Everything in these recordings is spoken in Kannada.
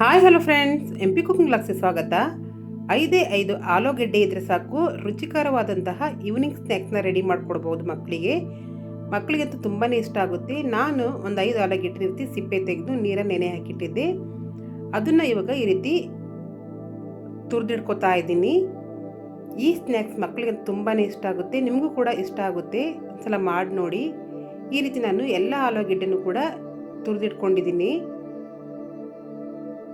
Hi, hello friends. M P cooking ಕ್ಲಾಸ್ಗೆ ಸ್ವಾಗತ. ಐದೇ ಐದು ಆಲೂಗೆಡ್ಡೆ ಇದ್ರೆ ಸಾಕು. ರುಚಿಕರವಾದಂತಹ ಈವ್ನಿಂಗ್ ಸ್ನ್ಯಾಕ್ಸ್ನ ರೆಡಿ ಮಾಡಿಕೊಡ್ಬೋದು ಮಕ್ಕಳಿಗೆ ಮಕ್ಕಳಿಗಂತೂ ತುಂಬಾ ಇಷ್ಟ ಆಗುತ್ತೆ. ನಾನು ಒಂದು ಐದು ಆಲೂಗೆಡ್ಡೆ ರೀತಿ ಸಿಪ್ಪೆ ತೆಗೆದು ನೀರನ್ನು ನೆನೆ ಹಾಕಿಟ್ಟಿದ್ದೆ. ಅದನ್ನು ಇವಾಗ ಈ ರೀತಿ ತುರಿದಿಡ್ಕೊತಾ ಇದ್ದೀನಿ. ಈ ಸ್ನ್ಯಾಕ್ಸ್ ಮಕ್ಕಳಿಗೆ ತುಂಬಾ ಇಷ್ಟ ಆಗುತ್ತೆ. ನಿಮಗೂ ಕೂಡ ಇಷ್ಟ ಆಗುತ್ತೆ. ಒಂದ್ಸಲ ಮಾಡಿ ನೋಡಿ. ಈ ರೀತಿ ನಾನು ಎಲ್ಲ ಆಲೂಗೆಡ್ಡೆನೂ ಕೂಡ ತುರಿದಿಟ್ಕೊಂಡಿದ್ದೀನಿ.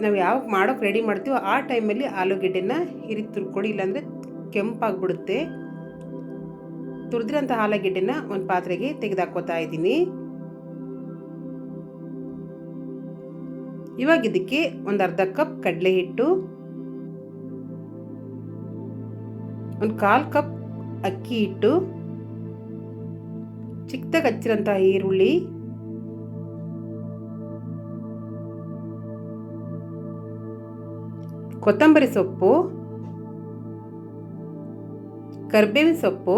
ನಾವು ಯಾವಾಗ ಮಾಡೋಕೆ ರೆಡಿ ಮಾಡ್ತೀವೋ ಆ ಟೈಮಲ್ಲಿ ಆಲೂಗೆಡ್ಡೆನ ಹಿರಿ ತುರ್ಕೊಡಿ, ಇಲ್ಲಾಂದರೆ ಕೆಂಪಾಗ್ಬಿಡುತ್ತೆ. ತುರಿದಿರೋಂಥ ಆಲೂಗೆಡ್ಡೆನ ಒಂದು ಪಾತ್ರೆಗೆ ತೆಗೆದಾಕೋತಾ ಇದ್ದೀನಿ. ಇವಾಗ ಇದಕ್ಕೆ ಒಂದು ಅರ್ಧ ಕಪ್ ಕಡಲೆ ಹಿಟ್ಟು, ಒಂದು ಕಾಲು ಕಪ್ ಅಕ್ಕಿ ಹಿಟ್ಟು, ಚಿಕ್ಕದಾಗಿ ಹಚ್ಚಿರೋಂಥ ಈರುಳ್ಳಿ ಕೊತ್ತಂಬರಿ ಸೊಪ್ಪು, ಕರ್ಬೇವಿನ ಸೊಪ್ಪು,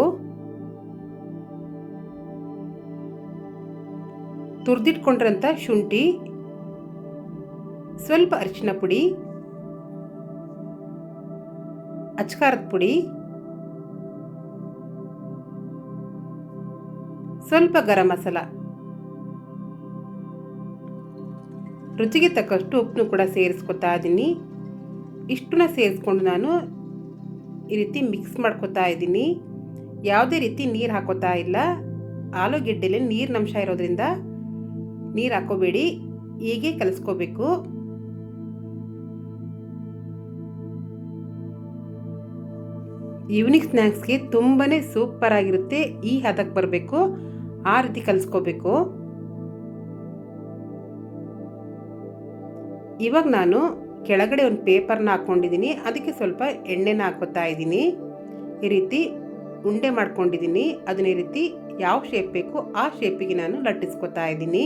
ತುರಿದಿಟ್ಕೊಂಡಿರೋಂಥ ಶುಂಠಿ, ಸ್ವಲ್ಪ ಅರಿಶಿನ ಪುಡಿ, ಅಚ್ಕಾರದ ಪುಡಿ, ಸ್ವಲ್ಪ ಗರಂ ಮಸಾಲ. ರುಚಿಗೆ ತಕ್ಕಷ್ಟು ಉಪ್ಪನ್ನು ಕೂಡ ಸೇರಿಸ್ಕೊತಾ ಇದ್ದೀನಿ ಇಷ್ಟನ್ನ ಸೇರಿಸ್ಕೊಂಡು ನಾನು ಈ ರೀತಿ ಮಿಕ್ಸ್ ಮಾಡ್ಕೊತಾ ಇದ್ದೀನಿ. ಯಾವುದೇ ರೀತಿ ನೀರು ಹಾಕೋತಾ ಇಲ್ಲ. ಆಲೂಗೆಡ್ಡೆಲಿ ನೀರಿನ ಅಂಶ ಇರೋದ್ರಿಂದ ನೀರು ಹಾಕೋಬೇಡಿ. ಹೀಗೆ ಕಲಿಸ್ಕೋಬೇಕು. ಈವ್ನಿಂಗ್ ಸ್ನ್ಯಾಕ್ಸ್ಗೆ ತುಂಬಾ ಸೂಪರ್ ಆಗಿರುತ್ತೆ. ಈ ಹದಕ್ಕೆ ಬರಬೇಕು. ಆ ರೀತಿ ಕಲಿಸ್ಕೋಬೇಕು. ಇವಾಗ ನಾನು ಕೆಳಗಡೆ ಒಂದು ಪೇಪರ್ನ ಹಾಕ್ಕೊಂಡಿದ್ದೀನಿ. ಅದಕ್ಕೆ ಸ್ವಲ್ಪ ಎಣ್ಣೆನ ಹಾಕೋತಾ ಇದ್ದೀನಿ. ಈ ರೀತಿ ಉಂಡೆ ಮಾಡ್ಕೊಂಡಿದ್ದೀನಿ. ಅದನ್ನ ಈ ರೀತಿ ಯಾವ ಶೇಪ್ ಬೇಕು ಆ ಶೇಪಿಗೆ ನಾನು ಲಟ್ಟಿಸ್ಕೊತಾ ಇದ್ದೀನಿ.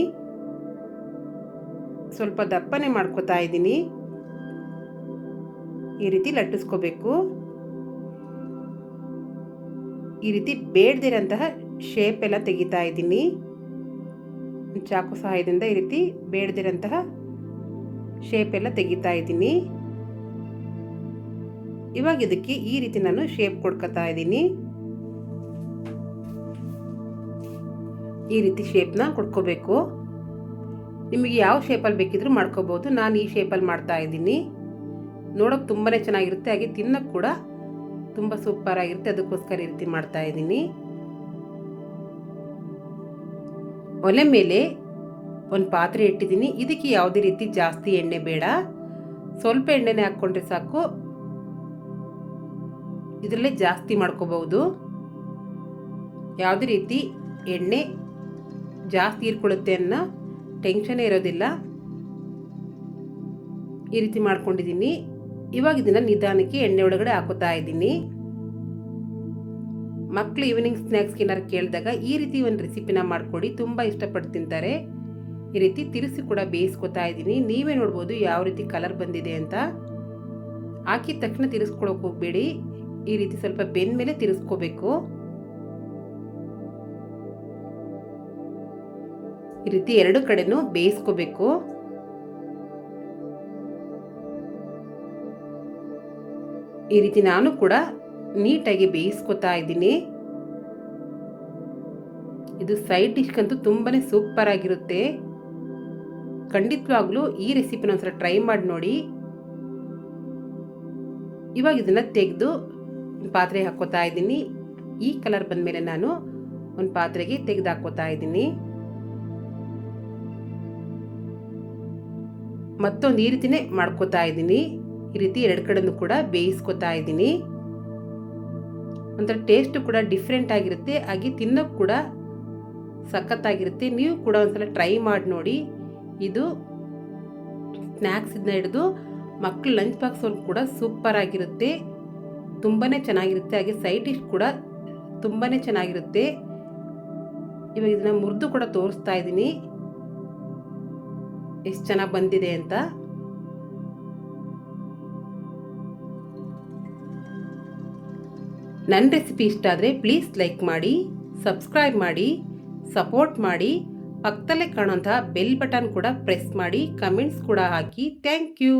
ಸ್ವಲ್ಪ ದಪ್ಪನೆ ಮಾಡ್ಕೋತಾ ಇದ್ದೀನಿ. ಈ ರೀತಿ ಲಟ್ಟಿಸ್ಕೋಬೇಕು. ಈ ರೀತಿ ಬೇಡದಿರೋಂತಹ ಶೇಪ್ ಎಲ್ಲ ತೆಗಿತಾ ಇದ್ದೀನಿ. ಚಾಕು ಸಹಾಯದಿಂದ ಈ ರೀತಿ ಬೇಡದಿರೋಂತಹ ಶೇಪ್ ಎಲ್ಲ ತೆಗಿತಾ ಇದ್ದೀನಿ. ಇವಾಗ ಇದಕ್ಕೆ ಈ ರೀತಿ ನಾನು ಶೇಪ್ ಕೊಡ್ಕೊತಾ ಇದ್ದೀನಿ. ಈ ರೀತಿ ಶೇಪ್ನ ಕೊಡ್ಕೋಬೇಕು. ನಿಮಗೆ ಯಾವ ಶೇಪಲ್ಲಿ ಬೇಕಿದ್ರು ಮಾಡ್ಕೋಬೋದು. ನಾನು ಈ ಶೇಪಲ್ಲಿ ಮಾಡ್ತಾ ಇದ್ದೀನಿ. ನೋಡೋಕೆ ತುಂಬಾ ಚೆನ್ನಾಗಿರುತ್ತೆ. ಹಾಗೆ ತಿನ್ನೋಕ್ಕೆ ಕೂಡ ತುಂಬ ಸೂಪರ್ ಆಗಿರುತ್ತೆ. ಅದಕ್ಕೋಸ್ಕರ ಈ ರೀತಿ ಮಾಡ್ತಾ ಇದ್ದೀನಿ. ಒಲೆ ಮೇಲೆ ಒಂದು ಪಾತ್ರೆ ಇಟ್ಟಿದ್ದೀನಿ. ಇದಕ್ಕೆ ಯಾವುದೇ ರೀತಿ ಜಾಸ್ತಿ ಎಣ್ಣೆ ಬೇಡ. ಸ್ವಲ್ಪ ಎಣ್ಣೆನೆ ಹಾಕ್ಕೊಂಡ್ರೆ ಸಾಕು. ಇದರಲ್ಲೇ ಜಾಸ್ತಿ ಮಾಡ್ಕೋಬಹುದು. ಯಾವುದೇ ರೀತಿ ಎಣ್ಣೆ ಜಾಸ್ತಿ ಹೀರ್ಕೊಳ್ಳುತ್ತೆ ಅನ್ನೋ ಟೆನ್ಷನೇ ಇರೋದಿಲ್ಲ. ಈ ರೀತಿ ಮಾಡ್ಕೊಂಡಿದ್ದೀನಿ. ಇವಾಗ ಇದನ್ನು ನಿಧಾನಕ್ಕೆ ಎಣ್ಣೆ ಒಳಗಡೆ ಹಾಕೋತಾ ಇದ್ದೀನಿ. ಮಕ್ಕಳು ಈವ್ನಿಂಗ್ ಸ್ನ್ಯಾಕ್ಸ್ಗೆ ಏನಾರು ಕೇಳಿದಾಗ ಈ ರೀತಿ ಒಂದು ರೆಸಿಪಿನ ಮಾಡಿಕೊಡಿ. ತುಂಬ ಇಷ್ಟಪಟ್ಟು ತಿಂತಾರೆ. ಈ ರೀತಿ ತಿರುಸಿ ಕೂಡ ಬೇಯಿಸ್ಕೊತಾ ಇದ್ದೀನಿ. ನೀವೇ ನೋಡ್ಬೋದು ಯಾವ ರೀತಿ ಕಲರ್ ಬಂದಿದೆ ಅಂತ. ಹಾಕಿದ ತಕ್ಷಣ ತಿರ್ಸ್ಕೊಳಕ್ಕೆ ಹೋಗಬೇಡಿ. ಈ ರೀತಿ ಸ್ವಲ್ಪ ಬೆಂದ ಮೇಲೆ ತಿರ್ಸ್ಕೋಬೇಕು. ಈ ರೀತಿ ಎರಡು ಕಡೆನೂ ಬೇಯಿಸ್ಕೋಬೇಕು. ಈ ರೀತಿ ನಾನು ಕೂಡ ನೀಟಾಗಿ ಬೇಯಿಸ್ಕೊತಾ ಇದ್ದೀನಿ. ಇದು ಸೈಡ್ ಡಿಶ್ಗಂತೂ ತುಂಬಾ ಸೂಪರ್ ಆಗಿರುತ್ತೆ. ಖಂಡಿತವಾಗ್ಲೂ ಈ ರೆಸಿಪಿನ ಒಂದ್ಸಲ ಟ್ರೈ ಮಾಡಿ ನೋಡಿ. ಇವಾಗ ಇದನ್ನ ತೆಗೆದು ಪಾತ್ರೆ ಹಾಕೋತಾ ಇದ್ದೀನಿ. ಈ ಕಲರ್ ಬಂದ ಮೇಲೆ ನಾನು ಒಂದು ಪಾತ್ರೆಗೆ ತೆಗೆದು ಹಾಕೋತಾ ಇದ್ದೀನಿ. ಮತ್ತೊಂದು ಈ ರೀತಿನೇ ಮಾಡ್ಕೋತಾ ಇದ್ದೀನಿ. ಈ ರೀತಿ ಎರಡು ಕಡೆನೂ ಕೂಡ ಬೇಯಿಸ್ಕೊತಾ ಇದ್ದೀನಿ. ಒಂಥರ ಟೇಸ್ಟು ಕೂಡ ಡಿಫ್ರೆಂಟ್ ಆಗಿರುತ್ತೆ. ಹಾಗೆ ತಿನ್ನೋಕೆ ಕೂಡ ಸಖತ್ತಾಗಿರುತ್ತೆ. ನೀವು ಕೂಡ ಒಂದ್ಸಲ ಟ್ರೈ ಮಾಡಿ ನೋಡಿ. ಇದು ಸ್ನ್ಯಾಕ್ಸ್ ಇದನ್ನ ಹಿಡಿದು ಮಕ್ಕಳು ಲಂಚ್ ಬಾಕ್ಸ್ ಕೂಡ ಸೂಪರ್ ಆಗಿರುತ್ತೆ. ತುಂಬಾ ಚೆನ್ನಾಗಿರುತ್ತೆ. ಹಾಗೆ ಸೈಡ್ ಡಿಶ್ ಕೂಡ ತುಂಬಾ ಚೆನ್ನಾಗಿರುತ್ತೆ. ಇವಾಗ ಇದನ್ನ ಮುರಿದು ಕೂಡ ತೋರಿಸ್ತಾ ಇದ್ದೀನಿ. ಎಷ್ಟು ಚೆನ್ನಾಗಿ ಬಂದಿದೆ ಅಂತ. ನನ್ನ ರೆಸಿಪಿ ಇಷ್ಟ ಆದರೆ ಪ್ಲೀಸ್ ಲೈಕ್ ಮಾಡಿ ಸಬ್ಸ್ಕ್ರೈಬ್ ಮಾಡಿ ಸಪೋರ್ಟ್ ಮಾಡಿ. ಪಕ್ಕದಲ್ಲೇ ಕಾಣುವಂತಹ ಬೆಲ್ ಬಟನ್ ಕೂಡ ಪ್ರೆಸ್ ಮಾಡಿ ಕಮೆಂಟ್ಸ್ ಕೂಡ ಹಾಕಿ. Thank you